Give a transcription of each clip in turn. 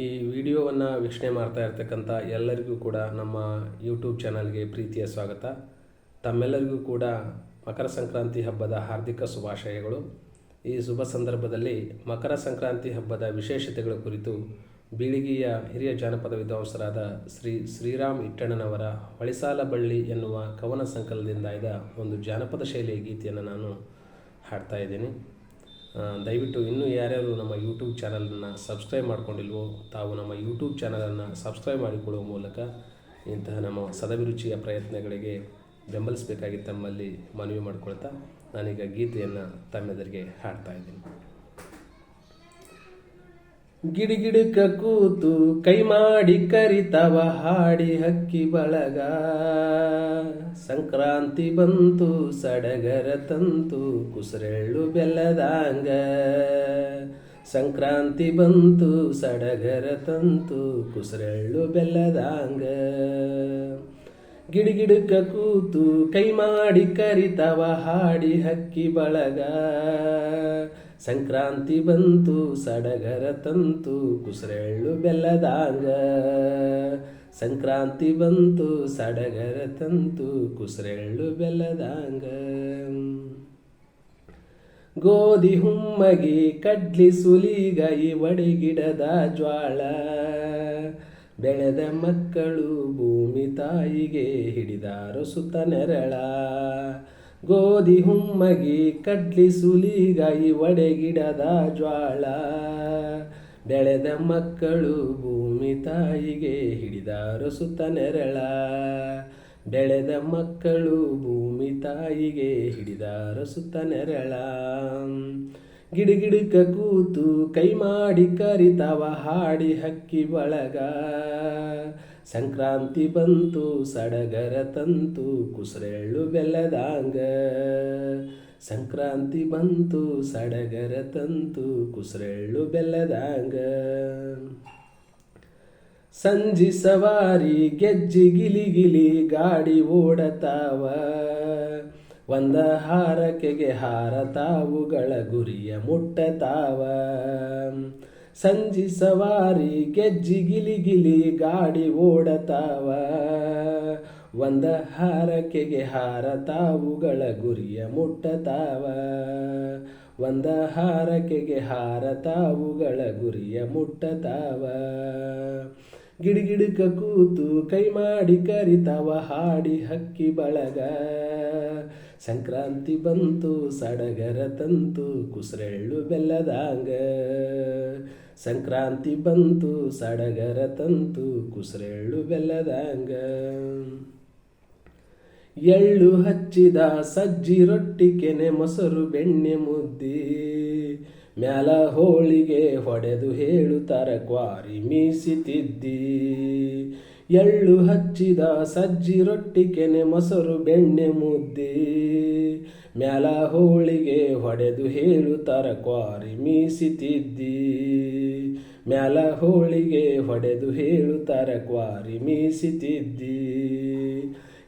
ಈ ವಿಡಿಯೋವನ್ನು ವೀಕ್ಷಣೆ ಮಾಡ್ತಾ ಇರ್ತಕ್ಕಂಥ ಎಲ್ಲರಿಗೂ ಕೂಡ ನಮ್ಮ ಯೂಟ್ಯೂಬ್ ಚಾನಲ್ಗೆ ಪ್ರೀತಿಯ ಸ್ವಾಗತ. ತಮ್ಮೆಲ್ಲರಿಗೂ ಕೂಡ ಮಕರ ಸಂಕ್ರಾಂತಿ ಹಬ್ಬದ ಹಾರ್ದಿಕ ಶುಭಾಶಯಗಳು. ಈ ಶುಭ ಸಂದರ್ಭದಲ್ಲಿ ಮಕರ ಸಂಕ್ರಾಂತಿ ಹಬ್ಬದ ವಿಶೇಷತೆಗಳ ಕುರಿತು ಬೀಳಿಗೆಯ ಹಿರಿಯ ಜಾನಪದ ವಿದ್ವಾಂಸರಾದ ಶ್ರೀ ಶ್ರೀರಾಮ್ ಇಟ್ಟಣ್ಣನವರ ಹೊಳಿಸಾಲ ಬಳ್ಳಿ ಎನ್ನುವ ಕವನ ಸಂಕಲನದಿಂದ ಆಯ್ದ ಒಂದು ಜಾನಪದ ಶೈಲಿಯ ಗೀತೆಯನ್ನು ನಾನು ಹಾಡ್ತಾ ಇದ್ದೀನಿ. ದಯವಿಟ್ಟು ಇನ್ನೂ ಯಾರ್ಯಾರು ನಮ್ಮ ಯೂಟ್ಯೂಬ್ ಚಾನಲನ್ನು ಸಬ್ಸ್ಕ್ರೈಬ್ ಮಾಡ್ಕೊಂಡಿಲ್ವೋ, ತಾವು ನಮ್ಮ ಯೂಟ್ಯೂಬ್ ಚಾನಲನ್ನು ಸಬ್ಸ್ಕ್ರೈಬ್ ಮಾಡಿಕೊಳ್ಳುವ ಮೂಲಕ ಇಂತಹ ನಮ್ಮ ಸದಭಿರುಚಿಯ ಪ್ರಯತ್ನಗಳಿಗೆ ಬೆಂಬಲಿಸಬೇಕಾಗಿ ತಮ್ಮಲ್ಲಿ ಮನವಿ ಮಾಡಿಕೊಳ್ತಾ ನಾನೀಗ ಗೀತೆಯನ್ನು ತಮ್ಮೆದರಿಗೆ ಹಾಡ್ತಾ ಇದ್ದೀನಿ. ಗಿಡಿಗಿಡಕ ಕೂತು ಕೈ ಮಾಡಿ ಕರಿತವ, ಹಾಡಿ ಹಕ್ಕಿ ಬಳಗ. ಸಂಕ್ರಾಂತಿ ಬಂತು, ಸಡಗರ ತಂತು, ಕುಸರೆಳ್ಳು ಬೆಲ್ಲದಾಂಗ. ಸಂಕ್ರಾಂತಿ ಬಂತು, ಸಡಗರ ತಂತು, ಕುಸರೆಳ್ಳು ಬೆಲ್ಲದಾಂಗ. ಗಿಡಿಗಿಡಕ ಕೂತು ಕೈ ಮಾಡಿ ಕರಿತವ, ಹಾಡಿ ಹಕ್ಕಿ ಬಳಗ. ಸಂಕ್ರಾಂತಿ ಬಂತು, ಸಡಗರ ತಂತು, ಕುಸರೆಳ್ಳು ಬೆಲ್ಲದಾಂಗ. ಸಂಕ್ರಾಂತಿ ಬಂತು, ಸಡಗರ ತಂತು, ಕುಸರೆಳ್ಳು ಬೆಲ್ಲದಾಂಗ. ಗೋಧಿ ಹುಮ್ಮಗಿ, ಕಡ್ಲಿ ಈ ಒಡೆಗಿಡದ ಜ್ವಾಳ. ಬೆಳೆದ ಮಕ್ಕಳು ಭೂಮಿ ತಾಯಿಗೆ ಹಿಡಿದಾರು ಸುತ್ತ ನೆರಳ. ಗೋಧಿ ಹುಮ್ಮಗಿ, ಕಡ್ಲಿ ಸುಲಿಗಾಯಿ ಒಡೆಗಿಡದ ಜ್ವಾಳ. ಬೆಳೆದ ಮಕ್ಕಳು ಭೂಮಿ ತಾಯಿಗೆ ಹಿಡಿದ ಸುತ್ತ ನೆರಳ. ಬೆಳೆದ ಮಕ್ಕಳು ಭೂಮಿ ತಾಯಿಗೆ ಹಿಡಿದ ಸುತ್ತ ನೆರಳ. ಗಿಡಗಿಡಕ ಕೂತು ಕೈ ಮಾಡಿ ಕರಿತವ, ಹಾಡಿ ಹಕ್ಕಿ ಬಳಗ ಸಂಕ್ರಾಂತಿ ಬಂತು, ಸಡಗರ ತಂತು, ಕುಸರೆಳ್ಳು ಬೆಲ್ಲದಾಂಗ. ಸಂಕ್ರಾಂತಿ ಬಂತು, ಸಡಗರ ತಂತು, ಕುಸರೆಳ್ಳು ಬೆಲ್ಲದಾಂಗ. ಸಂಜಿ ಸವಾರಿ, ಗೆಜ್ಜಿ ಗಿಲಿ ಗಿಲಿ, ಗಾಡಿ ಓಡತಾವ. ಒಂದ ಹಾರಕೆಗೆ ಹಾರ ತಾವುಗಳ ಗುರಿಯ ಮುಟ್ಟತಾವ. ಸಂಜಿ ಸವಾರಿ ಗೆಜ್ಜಿ ಗಿಲಿ ಗಿಲಿ ಗಾಡಿ ಓಡತಾವ. ಒಂದ ಹಾರಕೆಗೆ ಹಾರ ತಾವುಗಳ ಗುರಿಯ ಮುಟ್ಟತಾವ. ಒಂದ ಹಾರಕೆಗೆ ಹಾರ ತಾವುಗಳ ಗುರಿಯ ಮುಟ್ಟತಾವ. ಗಿಡಗಿಡಕ ಕೂತು ಕೈ ಮಾಡಿ ಕರಿತಾವ ಹಾಡಿ ಹಕ್ಕಿ ಬಳಗ. ಸಂಕ್ರಾಂತಿ ಬಂತು, ಸಡಗರ ತಂತು, ಕುಸರೆಳ್ಳು ಬೆಲ್ಲದಾಂಗ. ಸಂಕ್ರಾಂತಿ ಬಂತು, ಸಡಗರ ತಂತು, ಕುಸರೆಳ್ಳು ಬೆಲ್ಲದಾಂಗ. ಎಳ್ಳು ಹಚ್ಚಿದ ಸಜ್ಜಿ ರೊಟ್ಟಿ ಕೆನೆ ಮೊಸರು ಬೆಣ್ಣೆ ಮುದ್ದಿ. ಮ್ಯಾಲ ಹೋಳಿಗೆ ಹೊಡೆದು ಹೇಳುತ್ತಾರೆ, ಕ್ವಾರಿ ಮೀಸಿತಿದ್ದಿ. ಎಳ್ಳು ಹಚ್ಚಿದ ಸಜ್ಜಿ ರೊಟ್ಟಿ ಕೆನೆ ಮೊಸರು ಬೆಣ್ಣೆ ಮುದ್ದೆ. ಮ್ಯಾಲ ಹೋಳಿಗೆ ಹೊಡೆದು ಹೇಳು ಕ್ವಾರಿ ಮೀಸಿತಿದ್ದಿ. ಮ್ಯಾಲ ಹೋಳಿಗೆ ಹೊಡೆದು ಹೇಳು ಕ್ವಾರಿ ಮೀಸಿತಿದ್ದಿ.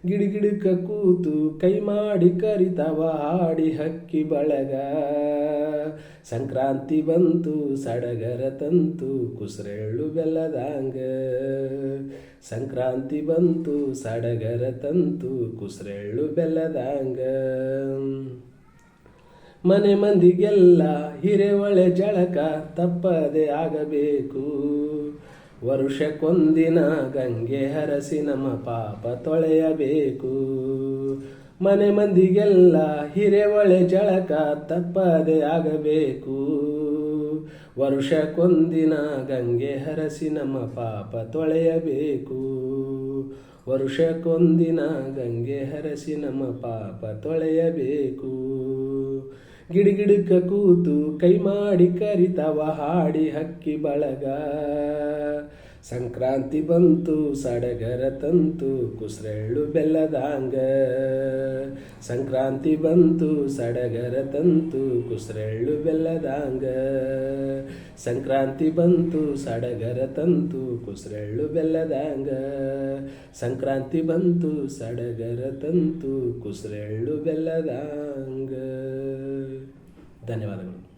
ಗಿಡಗಿಡಕ ಕೂತು ಕೈ ಮಾಡಿ ಕರಿತವ ಆಡಿ ಹಕ್ಕಿ ಬಳಗ. ಸಂಕ್ರಾಂತಿ ಬಂತು, ಸಡಗರ ತಂತು ಕುಸರೆಳು ಬೆಲ್ಲದಾಂಗ. ಸಂಕ್ರಾಂತಿ ಬಂತು, ಸಡಗರ ತಂತು ಕುಸರೆಳು ಬೆಲ್ಲದಾಂಗ. ಮನೆ ಮಂದಿಗೆಲ್ಲ ಹಿರೇವಳೆ ಜಳಕ ತಪ್ಪದೆ ಆಗಬೇಕು. ವರುಷಕ್ಕೊಂದಿನ ಗಂಗೆ ಹರಸಿ ನಮ್ಮ ಪಾಪ ತೊಳೆಯಬೇಕು. ಮನೆ ಮಂದಿಗೆಲ್ಲ ಹಿರೇವಳೆ ಜಳಕ ತಪ್ಪದೆ ಆಗಬೇಕು. ವರುಷಕ್ಕೊಂದಿನ ಗಂಗೆ ಹರಸಿ ನಮ್ಮ ಪಾಪ ತೊಳೆಯಬೇಕು. ವರುಷಕ್ಕೊಂದಿನ ಗಂಗೆ ಹರಸಿ ನಮ್ಮ ಪಾಪ ತೊಳೆಯಬೇಕು. ಗಿಡಗಿಡಕ ಕೂತು ಕೈ ಮಾಡಿ ಕರಿತವ ಹಾಡಿ ಹಕ್ಕಿ ಬಳಗ. ಸಂಕ್ರಾಂತಿ ಬಂತು, ಸಡಗರ ತಂತು, ಕುಸ್ರೆಳ್ಳು ಬೆಲ್ಲದಾಂಗ. ಸಂಕ್ರಾಂತಿ ಬಂತು, ಸಡಗರ ತಂತು, ಕುಸ್ರೆಳ್ಳು ಬೆಲ್ಲದಾಂಗ. ಸಂಕ್ರಾಂತಿ ಬಂತು, ಸಡಗರ ತಂತು, ಕುಸ್ರೆಳ್ಳು ಬೆಲ್ಲದಾಂಗ. ಸಂಕ್ರಾಂತಿ ಬಂತು, ಸಡಗರ ತಂತು, ಕುಸ್ರೆಳ್ಳು ಬೆಲ್ಲದಾಂಗ. ಧನ್ಯವಾದಗಳು.